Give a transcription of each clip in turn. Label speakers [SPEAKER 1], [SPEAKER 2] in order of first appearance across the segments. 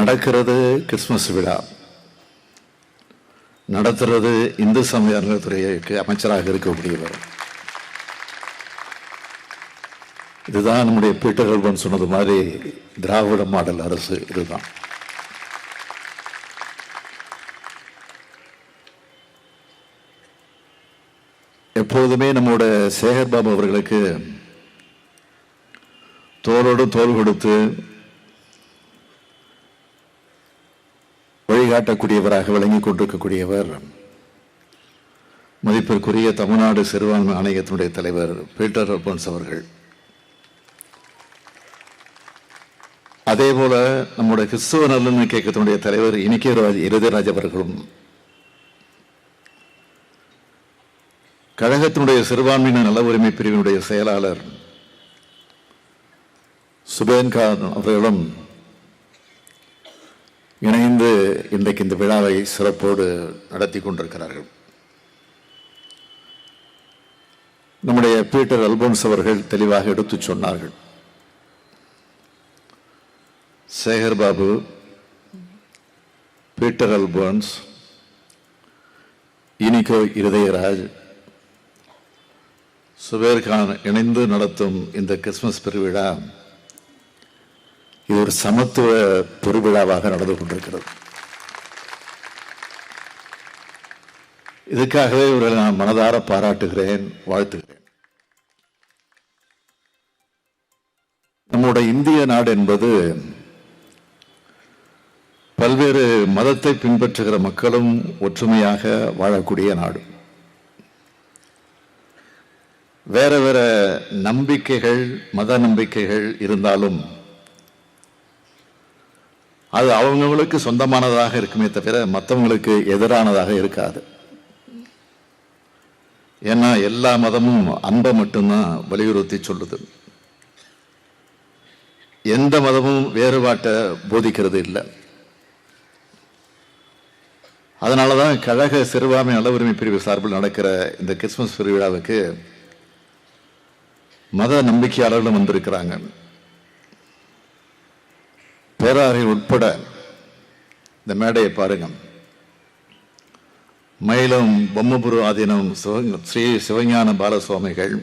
[SPEAKER 1] நடக்கிறது கிறிஸ்மஸ் விழா. நடத்துறது இந்து சமய அறநிலையத்துறைக்கு அமைச்சராக இருக்கக்கூடியவர். இதுதான் நம்முடைய பீட்டர் சொன்னது மாதிரி திராவிட மாடல் அரசு இதுதான். எப்போதுமே நம்மோட சேகர்பாபு அவர்களுக்கு தோளோடு தோல் கொடுத்து பாராட்டக்கூடியவராக விளங்கி கொண்டிருக்கக்கூடியவர் மதிப்பிற்குரிய தமிழ்நாடு சிறுபான்மை ஆணையத்தினுடைய தலைவர் பீட்டர் அல்போன்ஸ் அவர்கள். அதே போல நம்முடைய கிறிஸ்துவ நல்லெண்ண இயக்கத்தினுடைய தலைவர் இனிக்கே இருதயராஜ் அவர்களும். கழகத்தினுடைய சிறுபான்மையின நல உரிமை பிரிவினுடைய செயலாளர் சுபேன் அவர்களும் இணைந்து இன்றைக்கு இந்த விழாவை சிறப்போடு நடத்தி கொண்டிருக்கிறார்கள். நம்முடைய பீட்டர் அல்போன்ஸ் அவர்கள் தெளிவாக எடுத்து சொன்னார்கள். சேகர் பாபு பீட்டர் அல்போன்ஸ் இனிகோ இருதயராஜ் சுபேர்கான் இணைந்து நடத்தும் இந்த கிறிஸ்துமஸ் பெருவிழா இது ஒரு சமத்துவ பெருவிழாவாக நடந்து கொண்டிருக்கிறது. இதுக்காகவே இவர்களை நான் மனதார பாராட்டுகிறேன் வாழ்த்துகிறேன். நம்முடைய இந்திய நாடு என்பது பல்வேறு மதத்தை பின்பற்றுகிற மக்களும் ஒற்றுமையாக வாழக்கூடிய நாடு. வேற வேற நம்பிக்கைகள் மத நம்பிக்கைகள் இருந்தாலும் அது அவங்கவுங்களுக்கு சொந்தமானதாக இருக்குமே தவிர மற்றவங்களுக்கு எதிரானதாக இருக்காது. ஏன்னா எல்லா மதமும் அன்பை மட்டும்தான் வலியுறுத்தி சொல்லுது. எந்த மதமும் வேறுபாட்டை போதிக்கிறது இல்லை. அதனால தான் கழக சிறுபான்மை நல உரிமை பிரிவு சார்பில் நடக்கிற இந்த கிறிஸ்துமஸ் பெருவிழாவுக்கு மத நம்பிக்கையாளர்களும் வந்திருக்கிறாங்க. பேராரில் உட்பட இந்த மேடையை பாருங்க. மயிலம் பொம்மபுரு ஆதீனம் ஸ்ரீ சிவஞான பாலசுவாமிகள்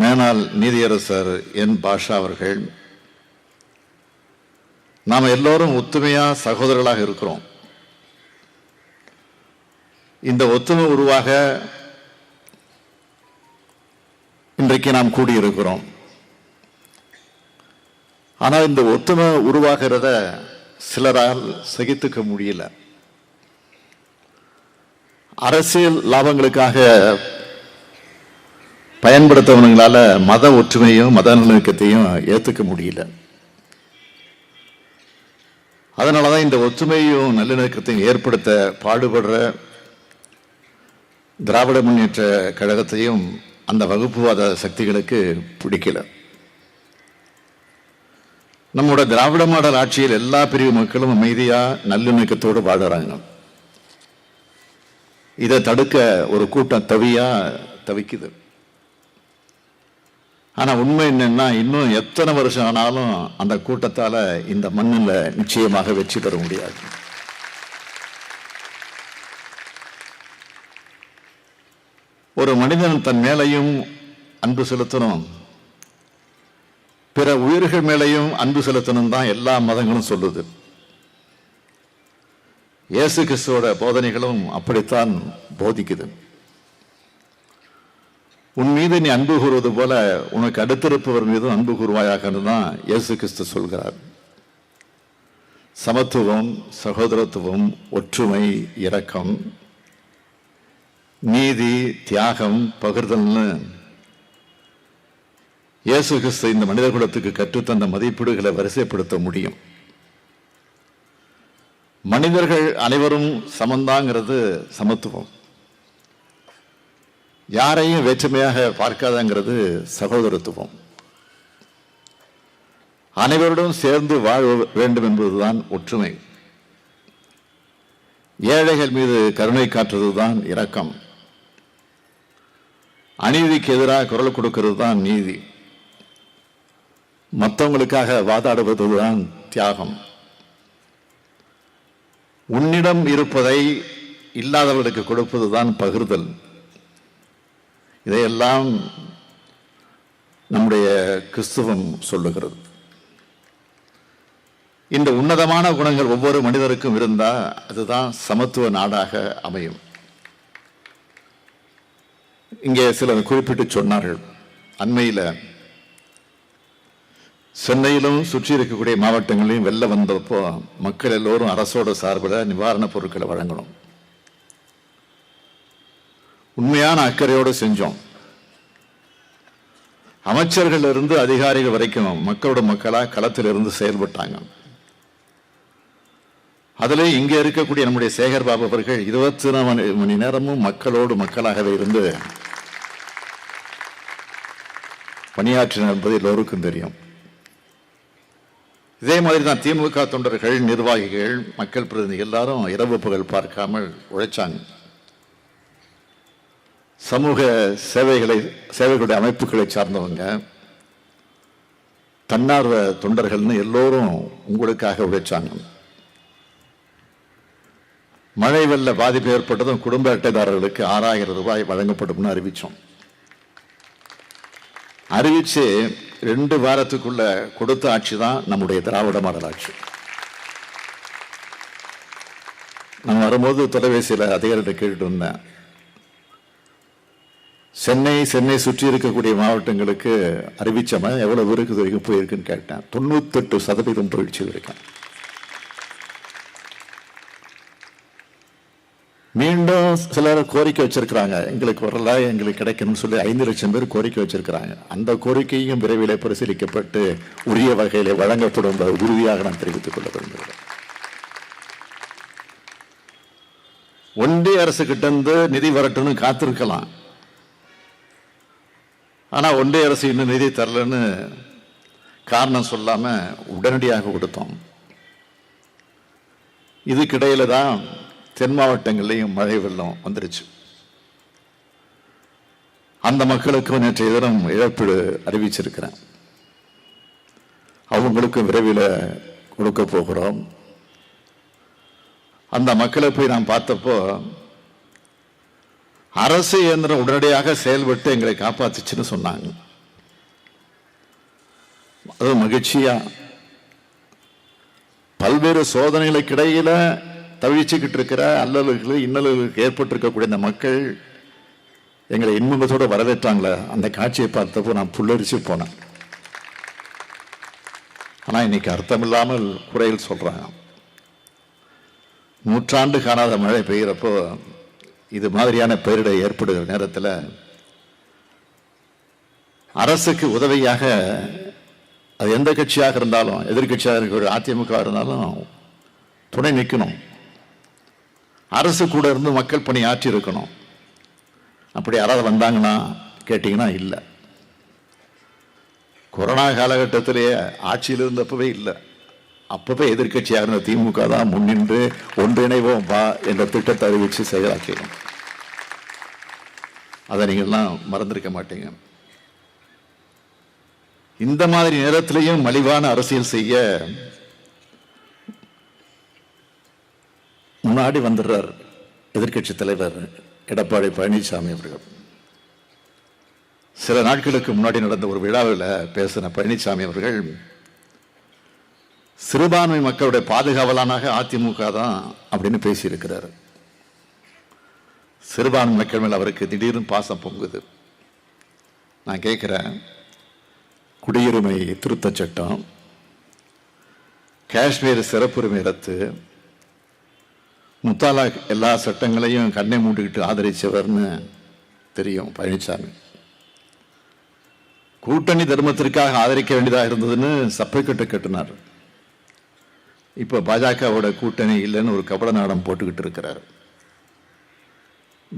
[SPEAKER 1] மேனால் நீதியரசர் என் பாஷா அவர்கள். நாம் எல்லோரும் ஒத்துமையாக சகோதரர்களாக இருக்கிறோம். இந்த ஒத்துமை உருவாக இன்றைக்கு நாம் கூடியிருக்கிறோம். ஆனால் இந்த ஒத்துமை உருவாகிறத சிலரால் சகித்துக்க முடியல. அரசியல் லாபங்களுக்காக பயன்படுத்தவனுங்களால மத ஒற்றுமையும் மத நல்லிணக்கத்தையும் ஏற்றுக்க முடியல. அதனாலதான் இந்த ஒற்றுமையும் நல்லிணக்கத்தையும் ஏற்படுத்த பாடுபடுற திராவிட முன்னேற்ற கழகத்தையும் அந்த வகுப்புவாத சக்திகளுக்கு பிடிக்கல. நம்மோட திராவிட மாடல் ஆட்சியில் எல்லா பிரிவு மக்களும் அமைதியா நல்லிணக்கத்தோடு வாழறாங்க. இதை தடுக்க ஒரு கூட்டம் தவியா தவிக்குது. ஆனா உண்மை என்னன்னா இன்னும் எத்தனை வருஷம் ஆனாலும் அந்த கூட்டத்தால இந்த மண்ணில் நிச்சயமாக வெற்றி பெற முடியாது. ஒரு மனிதன் தன் மேலையும் அன்பு செலுத்தணும். பிற உயிர்கள் மேலையும் அன்பு செலுத்தணும் தான் எல்லா மதங்களும் சொல்லுது. இயேசு கிறிஸ்துவோட போதனைகளும் அப்படித்தான் போதிக்குது. உன் மீது நீ அன்பு கூறுவது போல உனக்கு அடுத்திருப்பவர் மீதும் அன்பு கூறுவாயாக தான் இயேசு கிறிஸ்து சொல்கிறார். சமத்துவம் சகோதரத்துவம் ஒற்றுமை இரக்கம் நீதி தியாகம் பகிர்தல்னு இயேசு கிறிஸ்து இந்த மனித குலத்துக்கு கற்றுத்தந்த மதிப்பீடுகளை வரிசைப்படுத்த முடியும். மனிதர்கள் அனைவரும் சமந்தாங்கிறது சமத்துவம். யாரையும் வேற்றுமையாக பார்க்காதங்கிறது சகோதரத்துவம். அனைவருடன் சேர்ந்து வாழ வேண்டும் என்பதுதான் ஒற்றுமை. ஏழைகள் மீது கருணை காட்டுவதுதான் இரக்கம். அநீதிக்கு எதிராக குரல் கொடுக்கிறது தான் நீதி. மற்றவங்களுக்காக வாதாடுவதுதான் தியாகம். உன்னிடம் இருப்பதை இல்லாதவர்களுக்கு கொடுப்பதுதான் பகிர்தல். இதையெல்லாம் நம்முடைய கிறிஸ்துவம் சொல்லுகிறது. இந்த உன்னதமான குணங்கள் ஒவ்வொரு மனிதருக்கும் இருந்தால் அதுதான் சமத்துவ நாடாக அமையும். இங்கே சிலர் குறிப்பிட்டு சொன்னார்கள். அண்மையில் சென்னையிலும் சுற்றி இருக்கக்கூடிய மாவட்டங்களிலும் வெளில வந்தப்போ மக்கள் எல்லோரும் அரசோட சார்பில் நிவாரணப் பொருட்களை வழங்கணும். உண்மையான அக்கறையோடு செஞ்சோம். அமைச்சர்கள் இருந்து அதிகாரிகள் வரைக்கும் மக்களோட மக்களா களத்தில் இருந்து செயல்பட்டாங்க. அதில் இங்கே இருக்கக்கூடிய நம்முடைய சேகர் பாபு அவர்கள் இருபத்தி நாலு மணி நேரமும் மக்களோடு மக்களாகவே இருந்து பணியாற்றினார் என்பது எல்லோருக்கும் தெரியும். இதே மாதிரி தான் திமுக தொண்டர்கள் நிர்வாகிகள் மக்கள் பிரதிநிதிகள் எல்லாரும் இரவு புகழ் பார்க்காமல் உழைச்சாங்க. சமூக சேவைகளை சேவைகளுடைய அமைப்புகளை சார்ந்தவங்க தன்னார்வ தொண்டர்கள்னு எல்லோரும் உங்களுக்காக உழைச்சாங்க. மழை வெள்ள பாதிப்பு ஏற்பட்டதும் குடும்ப அட்டைதாரர்களுக்கு ஆறாயிரம் ரூபாய் வழங்கப்படும்னு அறிவிச்சோம். அறிவிச்சு ரெண்டு வாரத்துக்குள்ள கொடுத்த ஆட்சி தான் நம்முடைய திராவிட மாடல் ஆட்சி. நான் வரும்போது தொலைபேசியில் அதிகாரிகிட்ட கேட்டுட்டு இருந்தேன். சென்னை சென்னை சுற்றி இருக்கக்கூடிய மாவட்டங்களுக்கு அறிவிச்சமா எவ்வளவு தூரத்துக்கு வரைக்கும் போயிருக்குன்னு கேட்டேன். தொண்ணூத்தெட்டு சதவீதம் போயிடுச்சு இருக்கேன் மீண்டும் சிலர் கோரிக்கை வச்சிருக்கிறாங்க. எங்களுக்கு வரல எங்களுக்கு கிடைக்கணும்னு சொல்லி ஐந்து லட்சம் பேர் கோரிக்கை வச்சிருக்கிறாங்க. அந்த கோரிக்கையும் விரைவில் பரிசீலிக்கப்பட்டு உரிய வகையில் வழங்கப்படும் என்பதை உறுதியாக நான் தெரிவித்துக் கொள்ள விரும்புகிறேன். ஒன்றிய அரசு கிட்ட இருந்து நிதி வரட்டும்னு காத்திருக்கலாம். ஆனா ஒன்றிய அரசு இன்னும் நிதி தரலன்னு காரணம் சொல்லாம உடனடியாக கொடுத்தோம். இதுக்கிடையில் தான் தென் மாவட்டங்கள்லையும் மழை வெள்ளம் வந்துருச்சு. அந்த மக்களுக்கு நேற்றைய தினம் இழப்பீடு அறிவிச்சிருக்கிறேன். அவங்களுக்கும் விரைவில் கொடுக்க போகிறோம். அந்த மக்களை போய் நான் பார்த்தப்போ அரசு இயந்திரம் உடனடியாக செயல்பட்டு எங்களை காப்பாத்துச்சுன்னு சொன்னாங்க. அது மகிழ்ச்சியா? பல்வேறு சோதனைகளுக்கு இடையில தவிச்சுக்கிட்டு இருக்கிற அல்லல்களுக்கு இன்னல்களுக்கு ஏற்பட்டிருக்கக்கூடிய இந்த மக்கள் எங்களை இன்பத்தோடு வரவேற்றாங்களே. அந்த காட்சியை பார்த்தப்போ நான் புல்லரிச்சு போனேன். ஆனால் இன்னைக்கு அர்த்தமில்லாமல் குறையில் சொல்கிறாங்க நூற்றாண்டு காணாத மழை பெய்கிறப்போ இது மாதிரியான பேரிடர் ஏற்படுகிற நேரத்தில் அரசுக்கு உதவியாக அது எந்த கட்சியாக இருந்தாலும் எதிர்கட்சியாக இருக்கிற அதிமுக இருந்தாலும் துணை நிற்கணும் அரசு கூட இருந்து மக்கள் பணி ஆற்றி இருக்கணும் அப்படி யாராவது வந்தாங்கன்னா கேட்டிங்கன்னா இல்லை. கொரோனா காலகட்டத்திலேயே ஆட்சியில் இருந்தப்பவே இல்லை. அப்பவே எதிர்கட்சியாக இருந்த திமுக தான் முன்னின்று ஒன்றிணைவோம் வா என்ற திட்டத்தை அறிவித்து செயலாக்கிடும் அதை நீங்கள்லாம் மறந்திருக்க மாட்டீங்க. இந்த மாதிரி நேரத்திலையும் மலிவான அரசியல் செய்ய முன்னாடி வந்துடுறார் எதிர்க்கட்சி தலைவர் எடப்பாடி பழனிசாமி அவர்கள். சில நாட்களுக்கு முன்னாடி நடந்த ஒரு விழாவில் பேசின பழனிசாமி அவர்கள் சிறுபான்மை மக்களுடைய பாதுகாவலானாக அதிமுக தான் அப்படின்னு பேசியிருக்கிறார். சிறுபான்மை மக்கள் மேல் அவருக்கு திடீர்னு பாசம் பொங்குது. நான் கேட்குறேன் குடியுரிமை திருத்த சட்டம் காஷ்மீர் சிறப்புரிமை ரத்து முத்தாலாக் எல்லா சட்டங்களையும் கண்ணை மூடிக்கிட்டு ஆதரிச்சவர்னு தெரியும் பழனிசாமி கூட்டணி தர்மத்திற்காக ஆதரிக்க வேண்டியதாக இருந்ததுன்னு சப்பைக்கிட்ட கட்டினார். இப்போ பாஜகவோட கூட்டணி இல்லைன்னு ஒரு கபட நாடம் போட்டுக்கிட்டு இருக்கிறார்.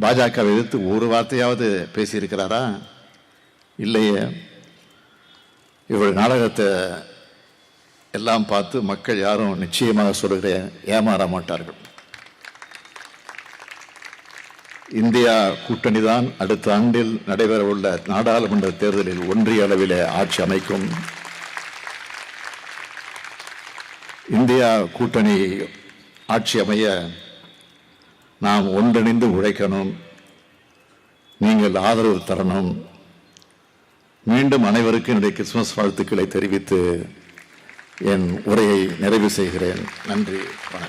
[SPEAKER 1] பாஜகவை எதிர்த்து ஒரு வார்த்தையாவது பேசியிருக்கிறாரா? இல்லையே. இவள் நாடகத்தை எல்லாம் பார்த்து மக்கள் யாரும் நிச்சயமாக சொல்கிற ஏமாற மாட்டார்கள். இந்தியா கூட்டணி தான் அடுத்த ஆண்டில் நடைபெறவுள்ள நாடாளுமன்ற தேர்தலில் ஒன்றிய அளவிலே ஆட்சி அமைக்கும். இந்தியா கூட்டணி ஆட்சி அமைய நாம் ஒன்றிணைந்து உழைக்கணும். நீங்கள் ஆதரவு தரணும். மீண்டும் அனைவருக்கும் என்னுடைய கிறிஸ்துமஸ் வாழ்த்துக்களை தெரிவித்து என் உரையை நிறைவு செய்கிறேன். நன்றி வணக்கம்.